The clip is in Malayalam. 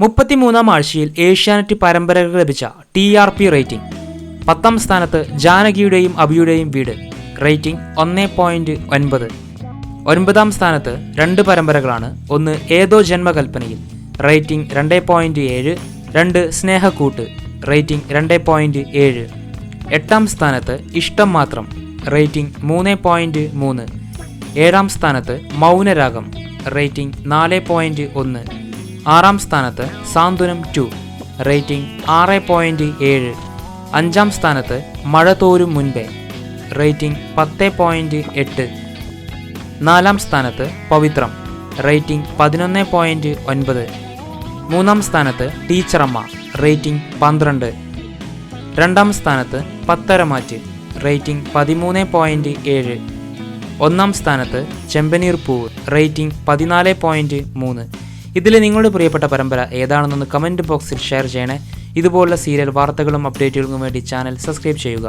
മുപ്പത്തിമൂന്നാം ആഴ്ചയിൽ ഏഷ്യാനെറ്റ് പരമ്പരകൾ ലഭിച്ച ടി ആർ പി റേറ്റിംഗ്. പത്താം സ്ഥാനത്ത് ജാനകിയുടെയും അഭിയുടെയും വീട്. റേറ്റിംഗ് ഒന്ന് പോയിന്റ് ഒൻപത്. ഒൻപതാം സ്ഥാനത്ത് രണ്ട് പരമ്പരകളാണ്. ഒന്ന് ഏതോ ജന്മകൽപ്പനയിൽ. റേറ്റിംഗ് രണ്ട് പോയിന്റ് ഏഴ്. രണ്ട് സ്നേഹക്കൂട്ട്. റേറ്റിംഗ് രണ്ട് പോയിന്റ് ഏഴ്. എട്ടാം സ്ഥാനത്ത് ഇഷ്ടം മാത്രം. റേറ്റിംഗ് മൂന്ന് പോയിന്റ് മൂന്ന്. ഏഴാം സ്ഥാനത്ത് മൗനരാഗം. റേറ്റിംഗ് നാല് പോയിന്റ് ഒന്ന്. ആറാം സ്ഥാനത്ത് സാന്ത്വനം ടു. റേറ്റിംഗ് ആറ് പോയിന്റ് ഏഴ്. അഞ്ചാം സ്ഥാനത്ത് മഴ തോരും മുൻപേ. റേറ്റിംഗ് പത്ത് പോയിന്റ് എട്ട്. നാലാം സ്ഥാനത്ത് പവിത്രം. റേറ്റിംഗ് പതിനൊന്ന് പോയിന്റ് ഒൻപത്. മൂന്നാം സ്ഥാനത്ത് ടീച്ചറമ്മ. റേറ്റിംഗ് പന്ത്രണ്ട്. രണ്ടാം സ്ഥാനത്ത് പത്തരമാറ്റ് റേറ്റിംഗ് പതിമൂന്ന് പോയിന്റ് ഏഴ്. ഒന്നാം സ്ഥാനത്ത് ചെമ്പനീർ പൂവ് റേറ്റിംഗ് പതിനാല് പോയിന്റ് മൂന്ന്. ഇതിൽ നിങ്ങളുടെ പ്രിയപ്പെട്ട പരമ്പര ഏതാണെന്നൊന്ന് കമന്റ് ബോക്സിൽ ഷെയർ ചെയ്യണേ. ഇതുപോലുള്ള സീരിയൽ വാർത്തകളും അപ്ഡേറ്റുകൾക്കും വേണ്ടി ചാനൽ സബ്സ്ക്രൈബ് ചെയ്യുക.